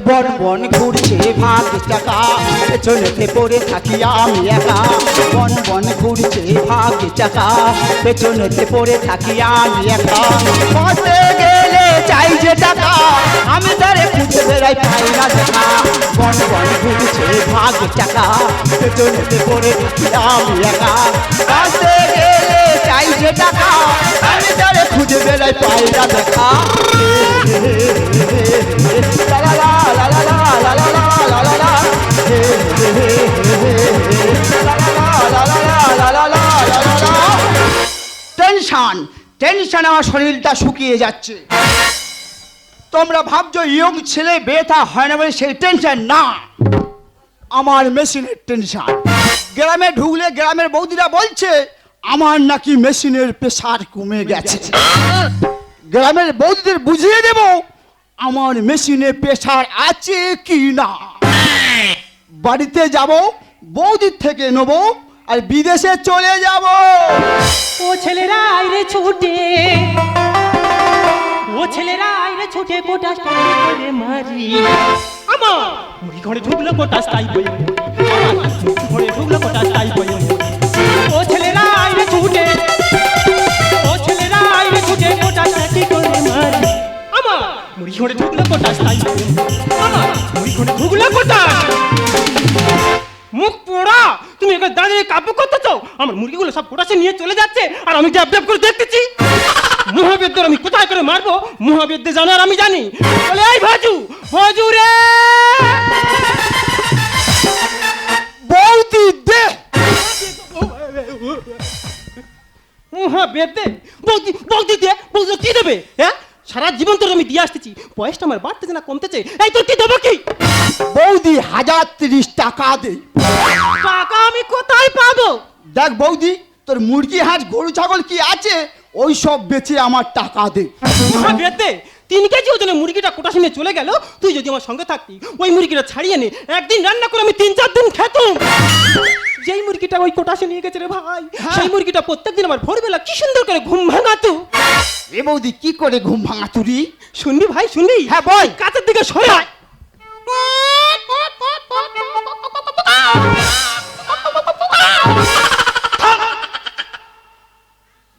বন বন ঘুরছে ভাগ চাকা। পেছনেতে পড়ে থাকি আমি একা। বন বন ঘুরছে ভাগ চাকা। পেছনেতে পড়ে থাকি আমি একা। পথে গেলে চাই যে টাকা, আমি তারে খুঁজে বেড়াই পাই না দেখা। বন বন ঘুরছে ভাগ চাকা। পেছনেতে পড়ে থাকি আমি একা। পথে গেলে চাই টাকা, আমি তারে খুঁজে বেড়াই পাই না দেখা। টেনশন টেনশন, আমার শরীরটা শুকিয়ে যাচ্ছে। তোমরা ভাবছ ইয়ং ছেলে বেথা হয় না বলে সেই টেনশন, না। আমার মেশিনের টেনশন। গ্রামে ঢুকলে গ্রামের বৌদিরা বলছে আমার নাকি মেশিনের প্রেশার কমে গেছে। গ্রামের বৌদিদের বুঝিয়ে দেব আমার মেশিনে প্রেশার আছে কি না বাড়িতে যাব বৌদির থেকে নেব আর বিদেশে চলে যাব। ও ছেলেরা আইরে ছুটে। ও ছেলেরা আইরে ছুটে কোটা করে মারি। আমার মুড়ি ঘরে ঢুকলো কোটা স্টাইল বই ঘরে ঢুকলো কোটা স্টাইল বই মুখ পোড়া। তুমি এখানে দাঁড়িয়ে কাব্য করতেছো? আমার মুরগিগুলো সব পোটাসে নিয়ে চলে যাচ্ছে আর আমি ড্যাব ড্যাব করে দেখতেছি। মহাবেদ্যের আমি কোথায় করে মারবো? মহাবেদ্যে জানো আর আমি জানি। বলে এই ভাজু ভাজু রে! বৌদি দে। মহাবেদ্যে বৌদি বৌদি দিয়ে বৌদি কি দেবে হ্যাঁ? সারা জীবন তোর আমি দিয়ে আসতেছি। বয়সটা আমার বাড়তেছে না কমতেছে। এই তোর কি দেবো কি? বৌদি হাজার তিরিশ টাকা দে। টাকা আমি কোথায় পাবো? দেখ বৌদি তোর মুরগি হাঁস গরু ছাগল কি আছে ওই সব বেচে আমার টাকা দে। বেদে তিন কেজি ওজনের মুরগিটা কোটা নিয়ে চলে গেল তুই যদি আমার সঙ্গে থাকতি ওই মুরগিটা ছাড়িয়ে নে একদিন রান্না করে আমি তিন চার দিন খেতাম। যেই মুরগিটা ওই কোটাসে নিয়ে গেছে রে ভাই সেই মুরগিটা প্রত্যেকদিন আমার ভোরবেলা কি সুন্দর করে ঘুম ভাঙাতো। এ বৌদি কি করে ঘুম ভাঙা তুরি শুনবি ভাই শুনবি? হ্যাঁ, বল। কাছের দিকে সরে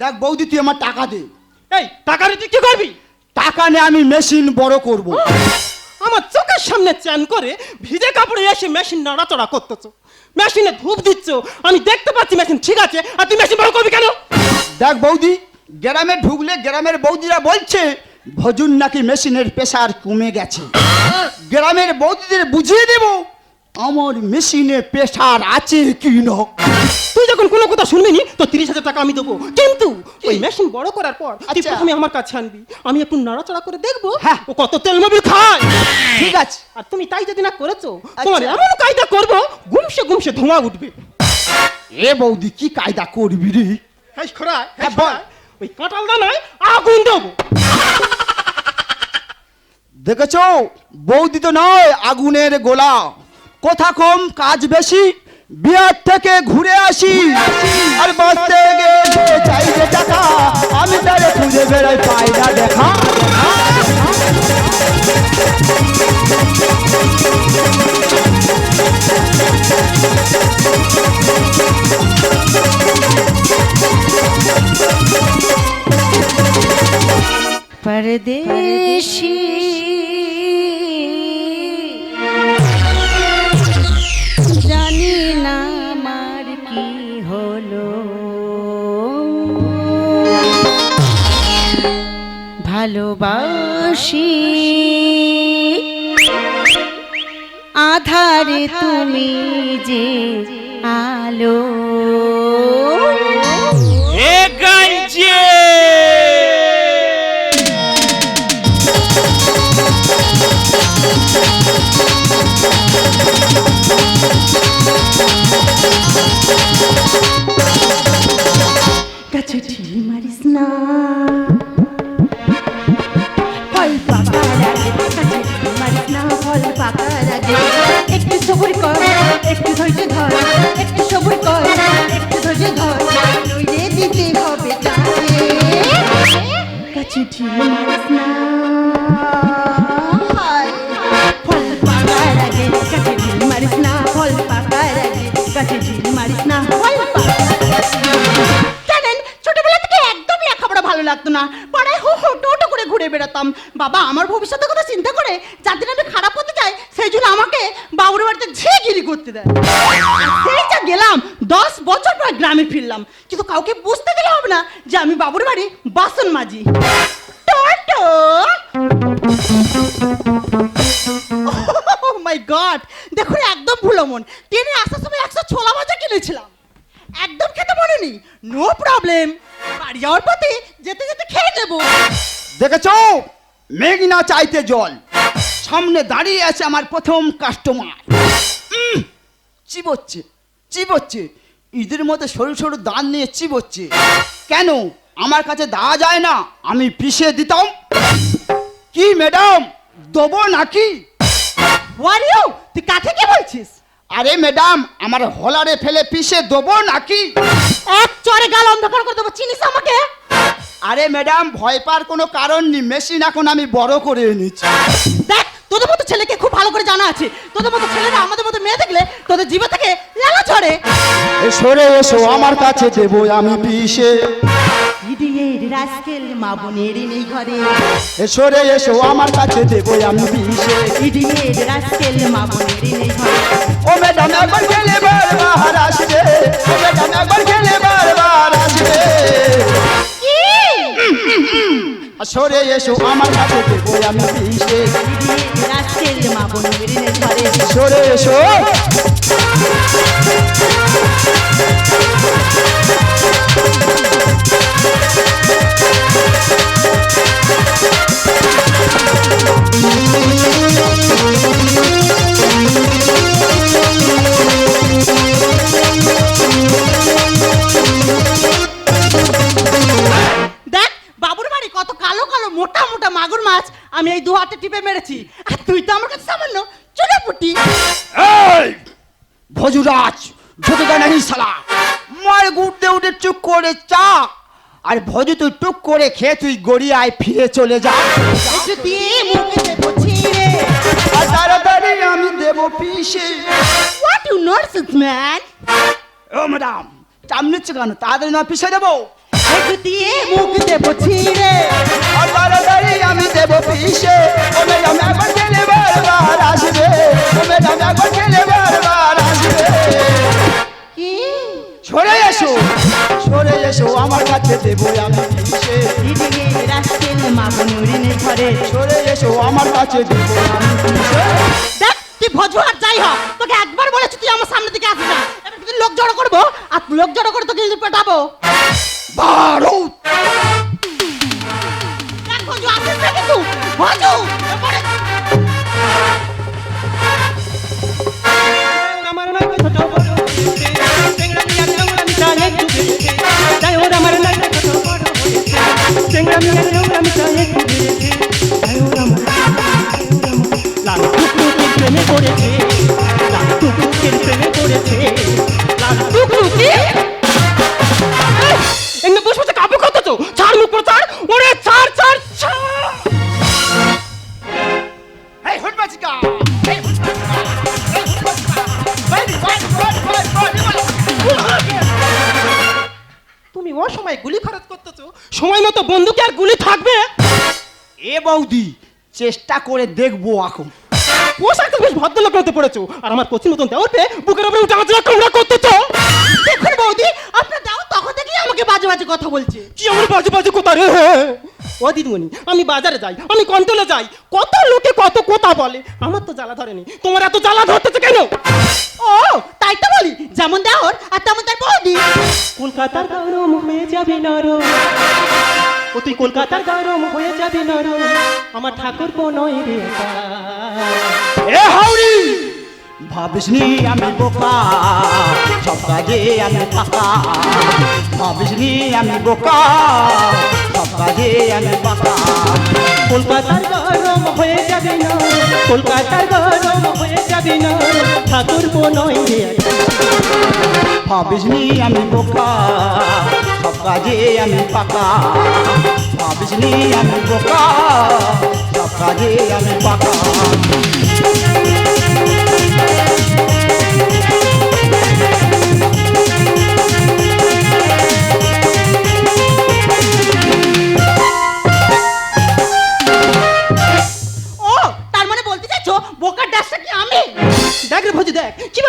দেখ বৌদি তুই আমার টাকা দে। এই টাকা রে তুই কি করবি? টাকা নে আমি মেশিন বড় করব। আমার চোখের সামনে চ্যান করে ভিজে কাপড়ে এসে মেশিন নাড়াচড়া করতেছো। মেশিনে ধূপ দিচ্ছ আমি দেখতে পাচ্ছি মেশিন ঠিক আছে? আর তুই মেশিন বড় করবি কেন? দেখ বৌদি গ্রামে ঢুকলে গ্রামের বৌদিরা বলছে ভজুন নাকি মেশিনের পেশার কমে গেছে। গ্রামের বৌদিদের বুঝিয়ে দেব। আমার মেশিনে প্রেসার আছে কি না? তুই যখন কোনো কথা শুনবি নি তো তিরিশ হাজার টাকা আমি দেবো। কিন্তু ওই মেশিন বড় করার পর তুই আচ্ছা। প্রথমে আমার কাছে আনবি। আমি একটু নাড়াচাড়া করে দেখব হ্যাঁ। ও কত তেল মবিল খায়। ঠিক আছে। আর তুমি তাই যদি না করেছ তোমার আচ্ছা। এমন কায়দা করব গুমসে গুমসে ধোঁয়া উঠবে। এ বৌদি কি কায়দা করবি রে? হ্যাঁ খোড়া হ্যাঁ, বল। ওই কাঁঠাল দানায় আগুন দেবো। দেখেছ? বৌদি তো নয় আগুনের গোলা কথা কম কাজ বেশি বিয়ার থেকে ঘুরে আসি আর বাঁচতে গেলে চাই যে টাকা আমি তারে খুঁজে বেড়াই পাই না দেখা परदेशी ভালোবাসি আধারে তুমি যে আলো Got your team, Marisna. গাছ পাকা রাখে। একটু সবুর কর, একটু ধৈর্য ধর। একটু সবুর কর, একটু ধৈর্য ধর। নইলে দিতে হবে তাকে। ভালো লাগতো না। পাড়ায় হো হো টোটো করে ঘুরে বেড়াতাম। বাবা, আমার ভবিষ্যতের কথা চিন্তা করে বাড়িতে করতে দেয়। যা গেলাম, দশ বছর পর গ্রামে ফিরলাম। কিন্তু কাউকে বুঝতে দিলে হবে না যে আমি বাবুর বাড়ি বাসন মাজি। মাই গড দেখুন, একদম ভুলো মন। ট্রেনে আসার সময় একশো ছোলা ভাজা কিনেছিলাম। একদম খেতে মনে নেই। নো প্রবলেম বাড়ি যাওয়ার পথে যেতে যেতে খেয়ে নেব। দেখেছ? মেঘ না চাইতে জল। সামনে দাঁড়িয়ে আছে আমার প্রথম কাস্টমার চিবোচ্ছে চিবোচ্ছে। ঈদের মধ্যে সরু সরু দান নিয়ে চিবোচ্ছে। কেন? আমার কাছে দেওয়া যায় না আমি পিষে দিতাম। কি ম্যাডাম? দেবো নাকি? ওয়ারিও তুই কাকে কি বলছিস? আরে ম্যাডাম আমার হলারে ফেলে পিষে দেবো নাকি? এক চরে গাল অন্ধকার করে দেবো চিনিস আমাকে? আরে ম্যাডাম ভয় পাওয়ার কোনো কারণ নেই। মেশিন এখন আমি বড় করে এনেছি। দেখ তোদের মতো ছেলেকে জানা আছে। তোদের মতো ছেলেরা আমাদের মতো মেয়ে দেখলে তোদের জিভে থেকে লালা ছড়ে সরে এসো আমার কাছে দেবো আমি পিষে ইডিয়ের রাস্কেল মা বোনের নেই ঘরে। সরে এসো আমার কাছে দেবো আমি পিষে ইডিয়ের রাস্কেল মা বোনের নেই ঘরে। ও ম্যাডাম একবার খেলে বারবার আসবে। ও ম্যাডাম একবার খেলে বারবার আসবে। সরে এসো আমার কাছে দেবো আমি পিষে মা ঘরে সরে এসো। আমি এই দু হাতে টিপে মেরেছি। আর তুই তো আমার কাছে সামান্য চলে পুটি এই! ভজুরাজ ঝুঁকে নাহি সালা মার গুড়তে উঠে চুপ করে চা। আর ভজু তুই টুক করে খেয়ে তুই গড়িয়ায় ফিরে চলে যা। দিয়ে মুখে দেবো ছিঁড়ে আর তাড়াতাড়ি আমি দেবো পিসে হোয়াট ইউ নটস ম্যান ও ম্যাডাম নিচ্ছে কেন? তাড়াতাড়ি না পিসে দেবো? একটু দিয়ে মুখ দেবো ছিঁড়ে। আমি দেবো পিসে ও ম্যাডাম একবার খেলে বারবার আসবে। ও ম্যাডাম বারবার আসবে। কি? সরে এসো। সরে এসো আমার কাছে দেবো আমি পিসে দিদিকে ঘরে। সরে এসো আমার কাছে দেবো আমি পিসে দেখ তুই ভজু আর যাই হোক তোকে একবার বলেছি তুই আমার সামনে দিকে আসিস না। লোক জড়ো করব আর লোক জড়ো করে তোকে পেটাবো। বারুদ দেখ ভজু আসিস না কিন্তু। ভজু বৌদি চেষ্টা করে দেখব এখন। পোশাক তো বেশ ভদ্রলোক হতে পড়েছো। আর আমার কচি মতন দেওয়ার পেয়ে বুকের উপরে উঠে আঁচড়া কামড়া করতেছো। দেখুন বৌদি আপনার দাও তখন থেকেই আমাকে বাজে বাজে কথা বলছে। কি আমার বাজে বাজে কথা রে? ও দিদিমণি আমি বাজারে যাই আমি কন্ট্রোলে যাই। কত লোকে কত কথা বলে। আমার তো জ্বালা ধরেনি তোমার এত জ্বালা ধরতেছে কেন? ও তাই তো বলি যেমন দেওর আর তেমন তার বৌদি। কলকাতার গরম হয়ে যাবে নরম। ও তুই কলকাতার গরম হয়ে যাবে নরম। আমার ঠাকুর নয় রে এ হাউরি ভাবিসনি আমি বোকা সব কাজে আমি ফাঁকা ভাবিসনি আমি বোকা সব কাজে আমি ফাঁকা কলকাতার গরম হয়ে যাবে না কলকাতার গরম হয়ে যাবে না ঠাকুর নয় রে ভাবিসনি আমি বোকা কাজে আমি পাকা, ভাবিস নি আমি বোকা, সব কাজে আমি পাকা। মানে বোকার ডাকটা কি আমি? দেখ রে ভোজ, দেখ, কি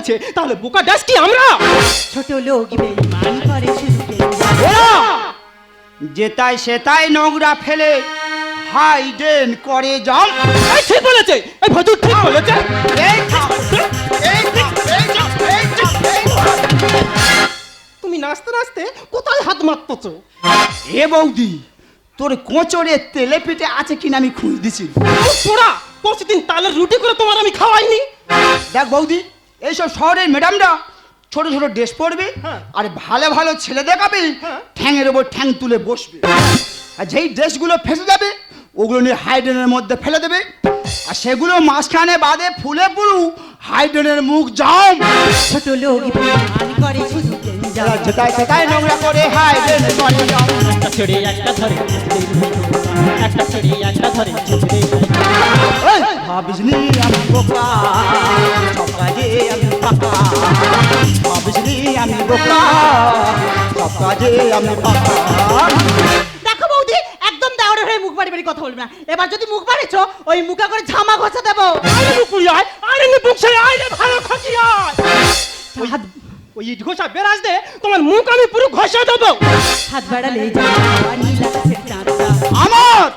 বলছে তাহলে বোকা ডাস কি আমরা? ছোট লোক বেইমান করে কেল্লা যেতাই সেতাই নোংরা ফেলে হাইডেন করে জল। এই ঠিক বলেছে এই ভজুর ঠিক বলেছে। এই এই এই। তুমি নাচতে নাচতে কোথায় হাত মারতেছো? এ বৌদি তোর কোচরে তেলে পিঠে আছে কিনা আমি খুঁজ দিছি পোড়া প্রতিদিন তালের রুটি করে তোমার আমি খাওয়াইনি। দেখ বৌদি এইসব শহরের ম্যাডামরা ছোট ছোট ড্রেস পরবে হ্যাঁ। আর ভালো ভালো ছেলে দেখাবে হ্যাঁ। ঠ্যাংয়ের ওপর ঠ্যাং তুলে বসবে। আর যেই ড্রেসগুলো ফেসে যাবে ওগুলো নিয়ে হাইড্রেনের মধ্যে ফেলে দেবে। আর সেগুলো মাঝখানে বাদে ফুলে পুরু হাইড্রেনের মুখ জাম। ছোট লোক করে শুধু যেটাই সেটাই নোংরা করে হাইডেন করে একটা ছেড়ে একটা ধরে একটা ছেড়ে একটা ধরে এই, ভাবিসনি আমি বোকা? সব কাজে আমি দেখো বৌদি একদম দাওড়ে হয়ে মুখ বাড়ি বাড়ি কথা বলবে না। এবার যদি মুখ বাড়িছো ওই মুখা করে ঝামা ঘষে দেবো। আরে মুকুল আয় আরে নি বুক আয় রে ভালো খাকি আয়। হাত ওই ইট ঘষা বেরাজ দে তোমার মুখ আমি পুরো ঘষা দেবো। হাত বাড়ালে আমার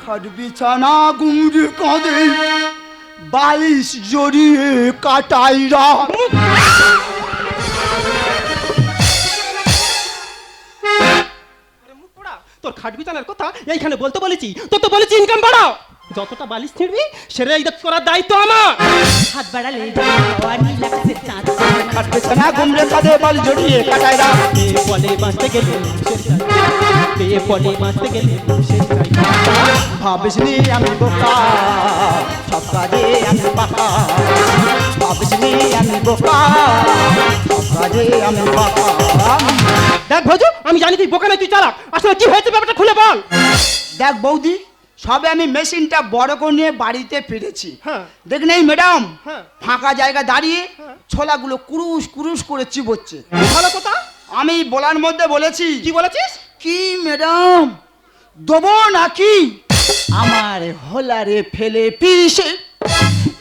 খাট বিছানা গুমড়ে কাঁদে বালিশ জড়িয়ে কাটাইরা তোর খাট বিছানার কথা এইখানে বলতে বলেছি। তো তো বলেছি ইনকাম বাড়াও। যতটা বালিশ ছিঁড়বি সেটা ইদাত করার দায়িত্ব আমার। হাত বাড়ালে লাগছে খাট বিছানা কাঁদে বালিশ জড়িয়ে কাটাইরা পেয়ে পলে বাঁচতে গেলে। পেয়ে পলে বাঁচতে গেলে। ভাবিসনি আমি বোকা। সব কাজে আমি পাকা ভাবিসনি আমি বোকা। সব আমি পাকা দেখ ভজু আমি জানি তুই বোকানে তুই চালাক। আসলে কি হয়েছে ব্যাপারটা খুলে বল। দেখ বৌদি সবে আমি মেশিনটা বড় করে নিয়ে বাড়িতে ফিরেছি। হ্যাঁ। দেখ নেই ম্যাডাম হ্যাঁ। ফাঁকা জায়গা দাঁড়িয়ে হ্যাঁ। ছোলাগুলো কুরুশ কুরুশ করে চিবোচ্ছে। ভালো কথা। আমি বলার মধ্যে বলেছি। কি বলেছিস? কি ম্যাডাম? দেবো নাকি? আমার হোলারে ফেলে পিসে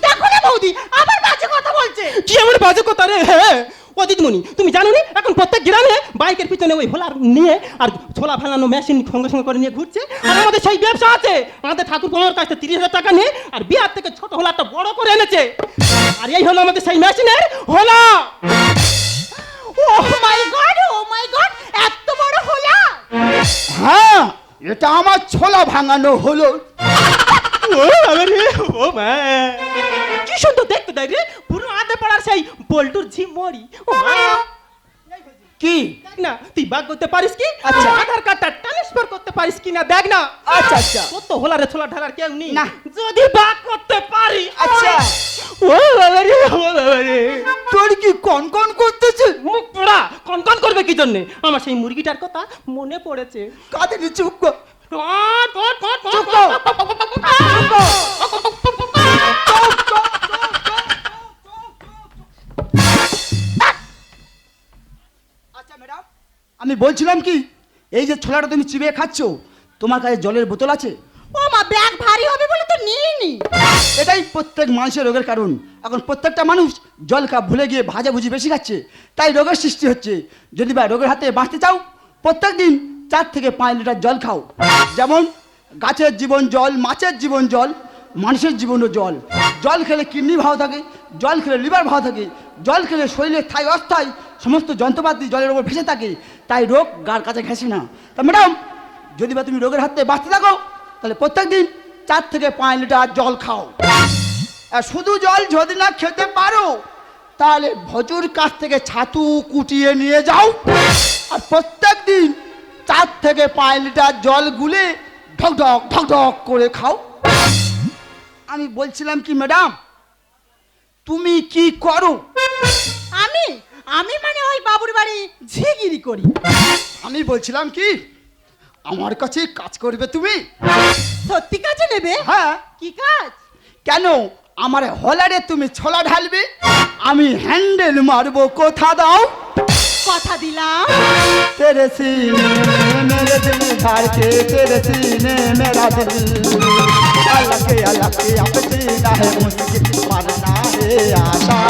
দেখো না বৌদি আবার বাজে কথা বলছে। কি এমন বাজে কথা রে? হ্যাঁ ও দিদিমণি তুমি জানো নি এখন প্রত্যেক গ্রামে বাইকের পিছনে ওই হোলার নিয়ে আর ছোলা ফেলানো মেশিন সঙ্গে সঙ্গে করে নিয়ে ঘুরছে। আর আমাদের সেই ব্যবসা আছে। আমাদের ঠাকুর আমার কাছ থেকে তিরিশ হাজার টাকা নিয়ে আর বিহার থেকে ছোট হোলারটা বড় করে এনেছে। আর এই হলো আমাদের সেই মেশিনের হোলা। ও মাই গড ও মাই গড এত বড় হোলা। হ্যাঁ। এটা আমার ছোলা ভাঙানো হলো। ও বাবা রে ও মা। কি সুন্দর দেখতে দেখ রে? পুরো আদে পাড়ার সেই বল্টুর ঝিম মরি ও মা। কি? না তুই বাগ করতে পারিস কি? আচ্ছা। আধার কার্ডটা ট্রান্সফার করতে পারিস কি না দেখ না। আচ্ছা আচ্ছা। কত হোলারে ছোলা ঢালার কেউ নেই। না। যদি বাগ করতে পারি আচ্ছা। ও বাবা রে ও বাবা রে। তোর কি কন কন করতেছে? মুখ পোড়া। কন কন করবে কি জন্য? আমার সেই মুরগিটার কথা মনে পড়েছে। কাঁদে নি চুপ কর। চুপ কর। চুপ কর। বলছিলাম কি? এই যে ছোলাটা তুমি চিবিয়ে খাচ্ছ তোমার কাছে জলের বোতল আছে? ও মা ব্যাগ ভারী হবে বলে তো নিইনি। এটাই প্রত্যেক মানুষের রোগের কারণ। এখন প্রত্যেকটা মানুষ জল খা ভুলে গিয়ে ভাজা ভুজি বেশি খাচ্ছে তাই রোগের সৃষ্টি হচ্ছে। যদি বা রোগের হাতে বাঁচতে চাও প্রত্যেক দিন চার থেকে পাঁচ লিটার জল খাও। যেমন গাছের জীবন জল মাছের জীবন জল মানুষের জীবনও জল। জল খেলে কিডনি ভালো থাকে জল খেলে লিভার ভালো থাকে জল খেলে শরীরে স্থায়ী অস্থায়ী সমস্ত যন্ত্রপাতি জলের ওপর ভেসে থাকে, তাই রোগ গার কাছে ঘেঁষে না। তা ম্যাডাম, যদি বা তুমি রোগের হাতে বাঁচতে থাকো, তাহলে প্রত্যেক দিন চার থেকে পাঁচ লিটার জল খাও। আর শুধু জল যদি না খেতে পারো, তাহলে ভজুর কাছ থেকে ছাতু কুটিয়ে নিয়ে যাও। আর প্রত্যেক দিন চার থেকে পাঁচ লিটার জল গুলে ঢক ঢক ঢক ঢক করে খাও। আমি বলছিলাম কি, ম্যাডাম, তুমি কি করো? আমি? আমি মানে ওই বাবুর বাড়ি ঝিগিরি করি আমি বলছিলাম কি আমার কাছে কাজ করবে তুমি সত্যি কাজে নেবে হ্যাঁ কি কাজ কেন আমার হলারে তুমি ছোলা ঢালবে আমি হ্যান্ডেল মারবো কোথা দাও কথা দিলাম तेरे सीने में मेरे दिल धार के तेरे सीने मेरा दिल अलग अलग अब जीना है मुझे मरना है আশা